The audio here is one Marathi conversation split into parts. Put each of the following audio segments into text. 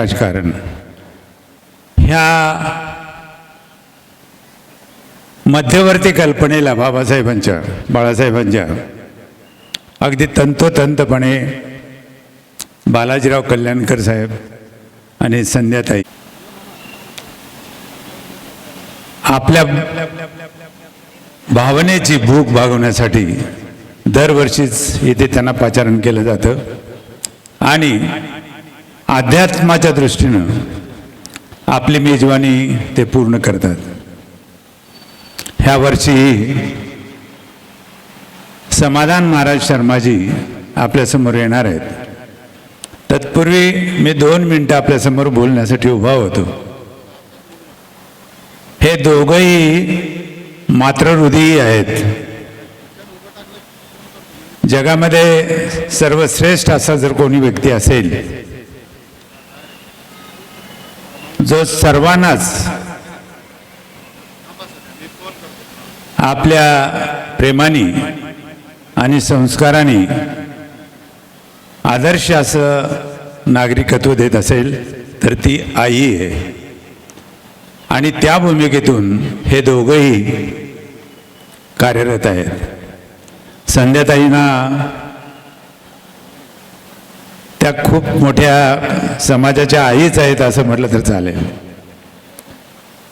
राजकारण. ह्या मध्यवर्ती कल्पनेला बाबासाहेबांच्या बाळासाहेबांच्या अगदी तंतोतंतपणे बालाजीराव कल्याणकर साहेब आणि संध्याताई. आपल्या भावनेची भूक भागवण्यासाठी दरवर्षीच इथे त्यांना पाचारण केलं जातं. आणि अध्यात्माच्या दृष्टीनं आपली मेजवानी ते पूर्ण करतात. ह्या वर्षी समाधान महाराज शर्माजी आपल्यासमोर येणार आहेत. तत्पूर्वी मी दोन मिनटं आपल्यासमोर बोलण्यासाठी उभा होतो. हे दोघंही मातृहृदयी आहेत. जगामध्ये सर्वश्रेष्ठ असा जर कोणी व्यक्ती असेल जो सर्वांनाच आपल्या प्रेमाने आणि संस्काराने आदर्श असं नागरिकत्व देत असेल तर ती आई आहे. आणि त्या भूमिकेतून हे दोघंही कार्यरत आहेत. संध्याताईंना त्या खूप मोठ्या समाजाच्या आईच आहेत असं म्हटलं तर चालेल.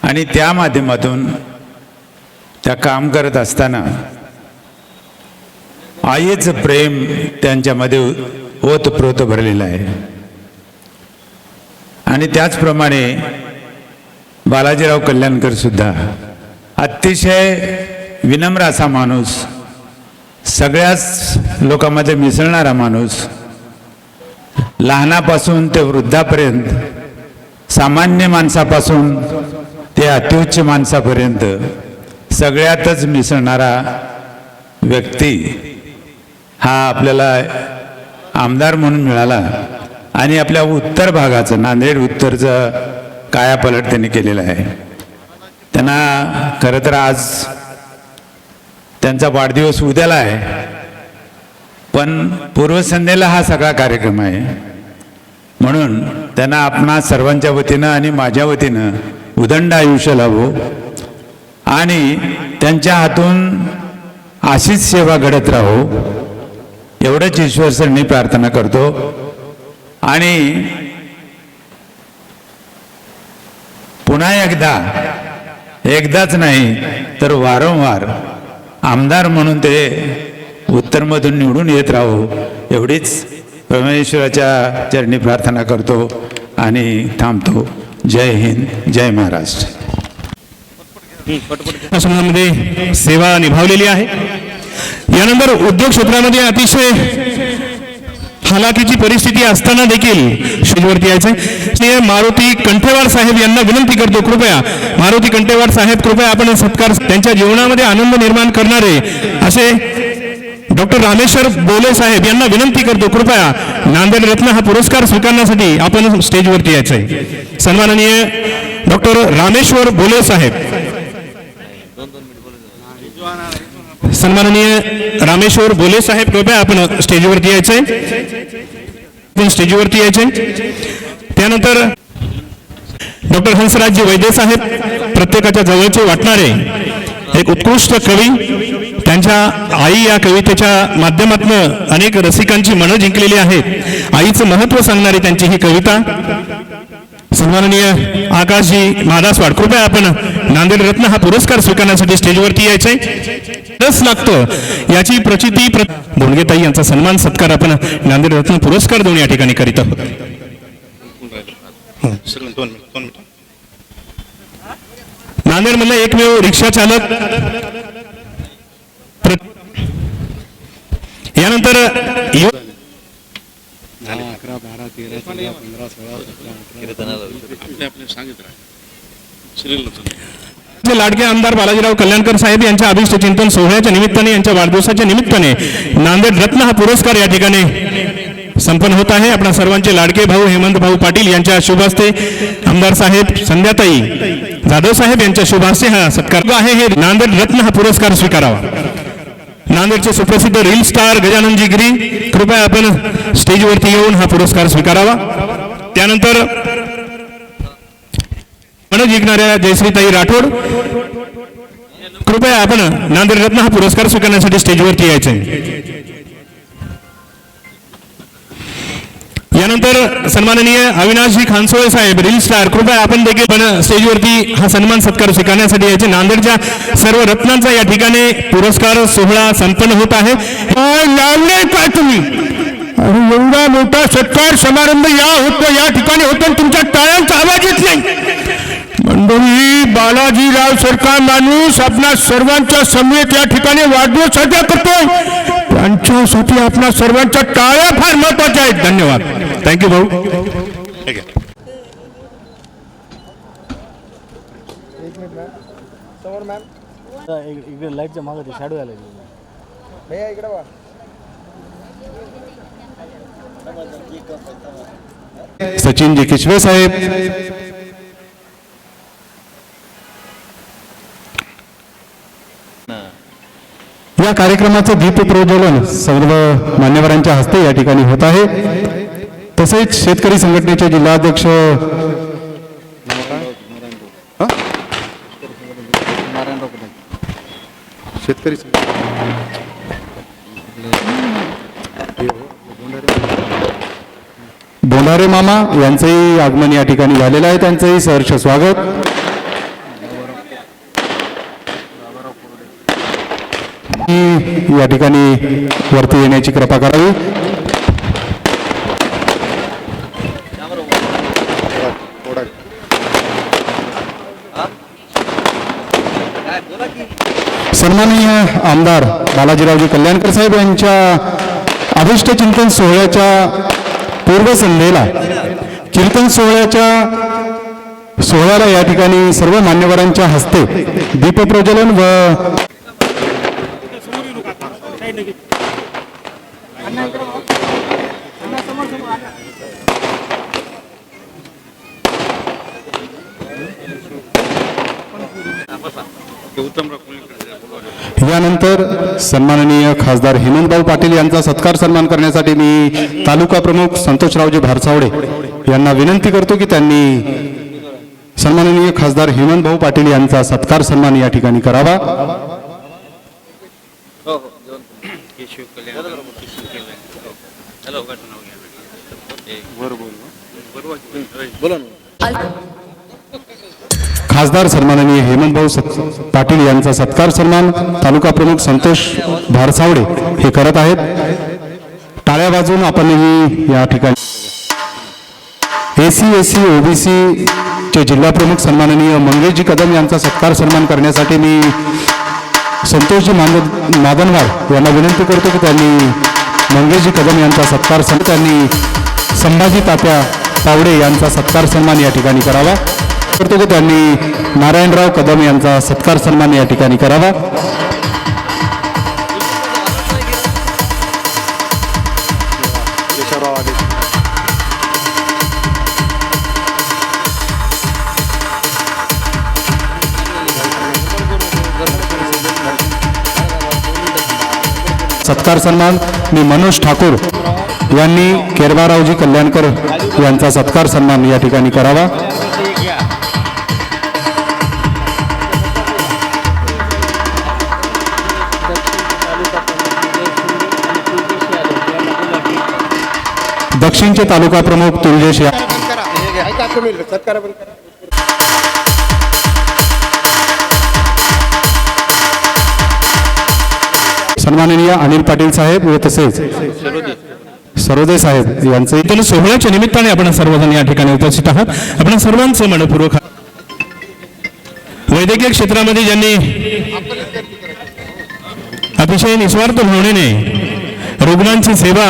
आणि त्या माध्यमातून त्या काम करत असताना आईचं प्रेम त्यांच्यामध्ये ओतप्रोत भरलेलं आहे. आणि त्याचप्रमाणे बालाजीराव कल्याणकर सुद्धा अतिशय विनम्र असा माणूस सगळ्याच लोकांमध्ये मिसळणारा माणूस लहानापासून ते वृद्धापर्यंत सामान्य माणसापासून ते अतिउच्च माणसापर्यंत सगळ्यातच मिसळणारा व्यक्ती हा आपल्याला आमदार म्हणून मिळाला आणि आपल्या उत्तर भागाचं नांदेड उत्तरचं कायापलट त्यांनी केलेलं आहे. त्यांना खरं तर आज त्यांचा वाढदिवस उद्याला आहे पण पूर्वसंध्येला हा सगळा कार्यक्रम आहे. म्हणून त्यांना आपणा सर्वांच्या वतीनं आणि माझ्या वतीनं उदंड आयुष्य लाभो. आणि त्यांच्या हातून अशीच सेवा घडत राहो. एवढंच ईश्वर सरणी प्रार्थना करतो. आणि पुन्हा एकदा एकदाच नाही तर वारंवार आमदार म्हणून ते उत्तरमधून निवडून येत राहू. एवढीच परमेश्वराच्या चरणी प्रार्थना करतो आणि थांबतो. जय हिंद जय महाराष्ट्र. शासनामध्ये सेवा निभावलेली आहे. यानंतर उद्योग क्षेत्रामध्ये अतिशय हालाकीची परिस्थिती असताना देखील स्टेजवरती यायचं मारुती कंठेवार साहेब यांना विनंती करतो कृपया मारुती कंठेवार साहेब कृपया आपण सत्कार त्यांच्या जीवनामध्ये आनंद निर्माण करणारे असे डॉक्टर रामेश्वर बोले साहेब यांना विनंती करतो कृपया नांदेड रत्न हा पुरस्कार स्वीकारण्यासाठी आपण स्टेजवरती यायचंय. सन्माननीय डॉक्टर रामेश्वर बोले साहेब. सन्माननीय रामेश्वर बोले साहेब कृपया आपण स्टेजवरती यायचंय. आपण स्टेजवरती यायचंय. त्यानंतर डॉक्टर हंसराजजी वैद्य साहेब प्रत्येकाच्या जवळचे वाटणारे एक उत्कृष्ट कवी त्यांच्या आई या कवितेच्या माध्यमातून अनेक रसिकांची मनं जिंकलेली आहेत. आईचं महत्त्व सांगणारी त्यांची ही कविता. सन्माननीय आकाशजी मादासवाड कृपया आपण नांदेड रत्न हा पुरस्कार स्वीकारण्यासाठी स्टेजवरती यायचंय. रस लागतो. याची प्रचिती प्र भोंडगेताई यांचा सन्मान सत्कार आपण नांदेड रत्न पुरस्कार देऊन या ठिकाणी करीत आहोत. दोन नांदेडमधला एकमेव रिक्षा चालक प्र- यानंतर आपले आपले सांगित राहा सिरियल जे लाडके आमदार बालाजीराव कल्याणकर साहेब यांच्या अभिष्ट चिंतन सोहळ्याच्या निमित्ताने यांच्या वाढदिवसाच्या निमित्ताने नांदेड रत्न हा पुरस्कार या ठिकाणी संपन्न होत आहे. आपल्या सर्वांचे लाडके भाऊ हेमंत भाऊ पाटील यांच्या शुभ हस्ते आमदार साहेब संध्याताई जाधव साहेब यांच्या शुभ हस्ते हा सत्कार आहे हे नांदेड रत्न हा पुरस्कार स्वीकारावा. नांदेडचे सुप्रसिद्ध रील स्टार गजाननजी गिरी कृपया आपण स्टेजवरती येऊन हा पुरस्कार स्वीकारावा. त्यानंतर जिंकणाऱ्या जयश्रीताई राठोड कृपया आपण नांदेड रत्न हा पुरस्कार स्वीकारण्यासाठी स्टेजवरती यायचे यानंतर सन्माननीय अविनाशजी खानसोळे साहेब रील स्टार कृपया आपण देखील पण स्टेजवरती हा सन्मान सत्कार स्वीकारण्यासाठी यायचे नांदेडच्या सर्व रत्नांचा या ठिकाणी पुरस्कार सोहळा संपन्न होत आहे. का तुम्ही? अरे एवढा मोठा सत्कार समारंभ या होतो या ठिकाणी होतो तुमच्या टाळ्यांचा आवाज येत नाही. मंडळी बालाजीराव सरकार माणूस आपल्या सर्वांच्या समेत या ठिकाणी वाढदिवस साजरा करतोय. त्यांच्यासाठी आपल्या सर्वांच्या टाळ्या फार महत्त्वाच्या आहेत. धन्यवाद. थँक्यू भाऊ ठीक आहे इकडे लाईटच्या मागे ते शॅडो आला भैया इकडे वा सचिनजी किशवे साहेब. या कार्यक्रमाचं दीप प्रज्वलन सर्व मान्यवरांच्या हस्ते या ठिकाणी होत आहे. तसेच शेतकरी संघटनेचे जिल्हाध्यक्ष शेतकरी बोंडारे मामा यांचंही आगमन या ठिकाणी झालेलं आहे. त्यांचंही सहर्ष स्वागत. या ठिकाणी वरती येण्याची कृपा करावी. सन्माननीय आमदार बालाजीरावजी कल्याणकर साहेब यांच्या अभिष्ट चिंतन सोहळ्याच्या पूर्वसंध्येला कीर्तन सोहळ्याच्या सोहळ्याला या ठिकाणी सर्व मान्यवरांच्या हस्ते दीपप्रज्वलन व उत्तम यानंतर सन्माननीय खासदार हेमंतभाऊ पाटील यांचा सत्कार सन्मान करण्यासाठी मी तालुका प्रमुख संतोषरावजी भारसावडे यांना विनंती करतो की त्यांनी सन्माननीय खासदार हेमंतभाऊ पाटील यांचा सत्कार सन्मान या ठिकाणी करावा. हो, हो. केशव खासदार सन्माननीय हेमंतभाऊ भाऊ पाटील यांचा सत्कार सन्मान तालुका प्रमुख संतोष भारसावडे हे करत आहेत. टाळ्या बाजून आपणही या ठिकाणी एसी एस सी ओबीसी चे जिल्हा प्रमुख सन्माननीय मंगेशजी कदम यांचा सत्कार सन्मान करण्यासाठी मी संतोषजी मानद मादनवार यांना विनंती करतो की त्यांनी मंगेशजी कदम यांचा सत्कार सन्मान त्यांनी संभाजी तात्या तावडे यांचा सत्कार सन्मान या ठिकाणी करावा. करतो की त्यांनी नारायणराव कदम यांचा सत्कार सन्मान या ठिकाणी करावा. सत्कार सन्मान मी मनोज ठाकूर यांनी केरबारावजी कल्याणकर यांचा सत्कार सन्मान या ठिकाणी करावा. दक्षिणचे तालुका प्रमुख तुळजेश या सन्माननीय अनिल पाटील साहेब व तसेच सरोदे साहेब यांचे इथून सोहळ्याच्या निमित्ताने आपण सर्वजण या ठिकाणी उपस्थित आहात. आपण सर्वांचं मनपूर्वक वैद्यकीय क्षेत्रामध्ये ज्यांनी अतिशय निस्वार्थ भावनेने रुग्णांची सेवा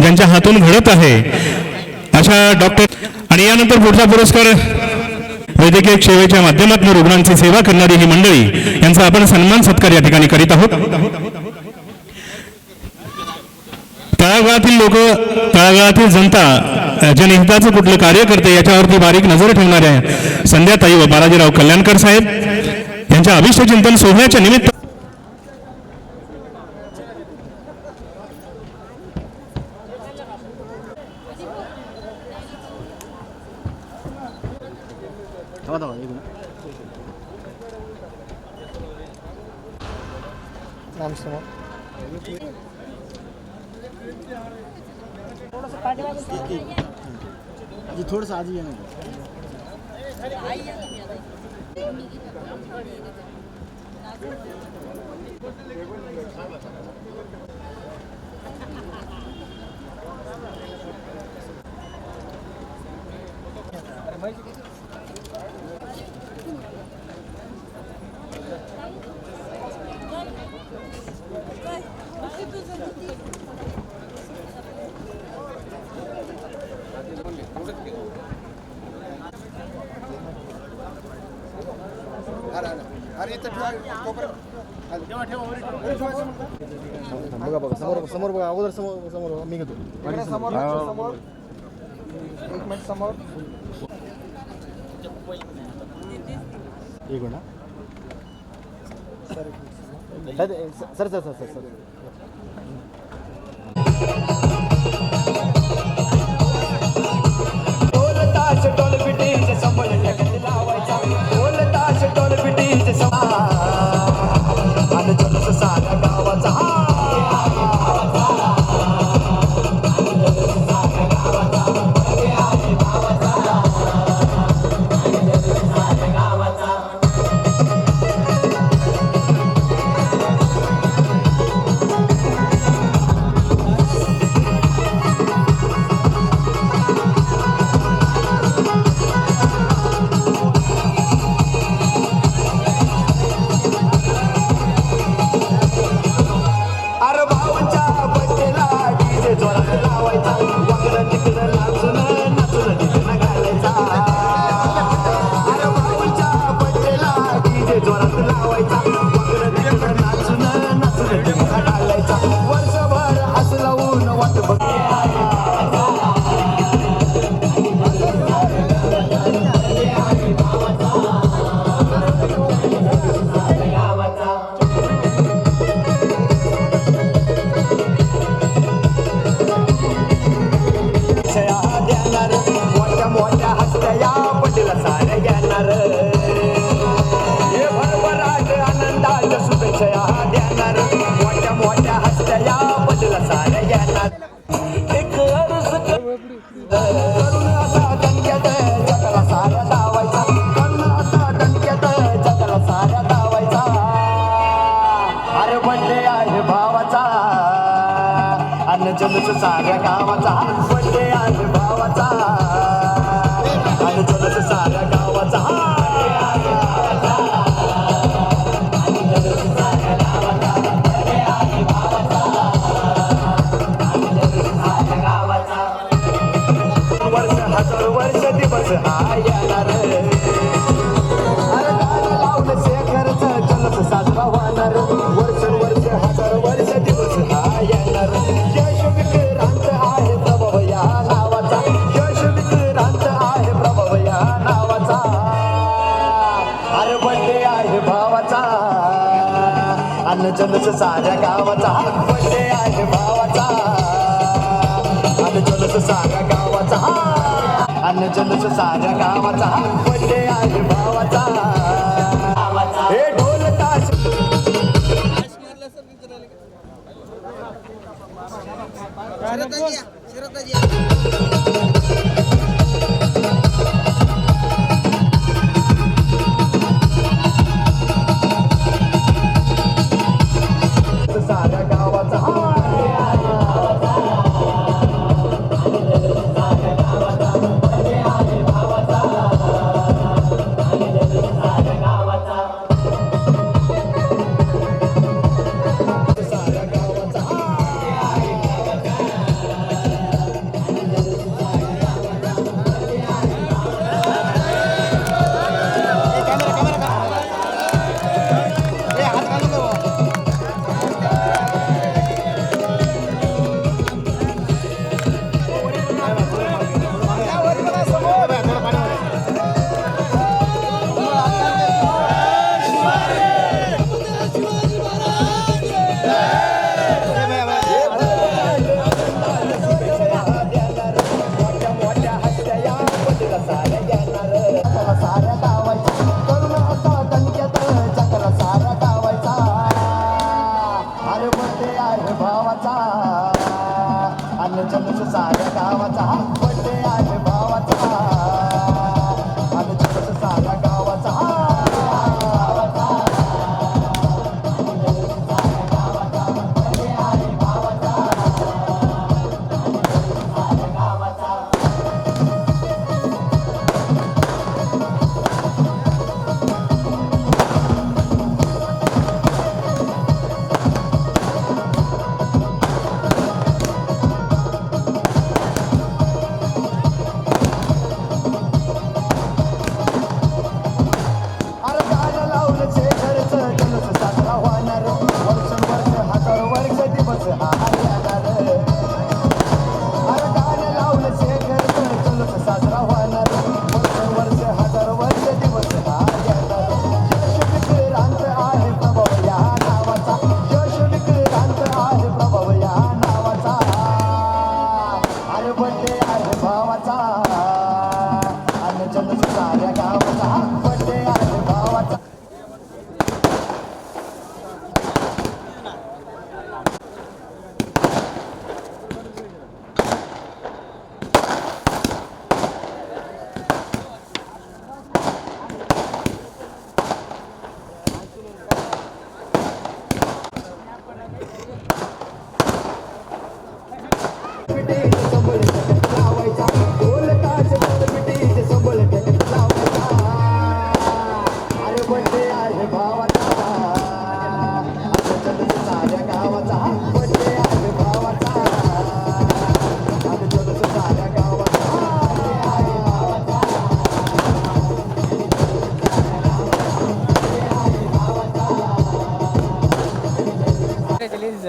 ज्यांच्या हातून घडत आहे. अशा डॉक्टर आणि यानंतर पुढचा पुरस्कार वैद्यकीय सेवेच्या माध्यमातून रुग्णांची सेवा करणारी ही मंडळी यांचा आपण सन्मान सत्कार या ठिकाणी करीत आहोत. तळागाळातील लोक तळागाळातील जनता जनहिताचं कुठलं कार्य करते याच्यावरती बारीक नजर ठेवणाऱ्या संध्याताई व बालाजीराव कल्याणकर साहेब यांच्या अभिष्ट चिंतन सोहळ्याच्या निमित्त थांबा थांबा एक मिनिट. नाम समोर आजी थोडंसं आजी ये ना अरे इथं ठेवा तोपर्यंत ठेवा ठेवा बघा बघा समोर समोर बघा अगोदर समोर समोर. मी घेतो. समोर समोर. एक मिनिट समोर. एक minute. Sir sir sir sir sir ताश ढोल वर्ष वर्ष दिवस हा येणार लावलं शेखरचं साजरा होणार. वर्ष वर्ष हजार वर्ष दिवस हा येणार यश विक्रांत आहे प्रभव या नावाचा. यश विक्रांत आहे प्रभव या नावाचा. अरे बड्डे आहे भावाचा. अन्न जलस साऱ्या गावाचा. बड्डे आहे भावाचा. अन्न जलस साऱ्या गावाचा. अन्न जलस साऱ्या गावाचा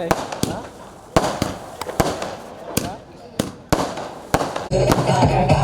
gì đó. Đó.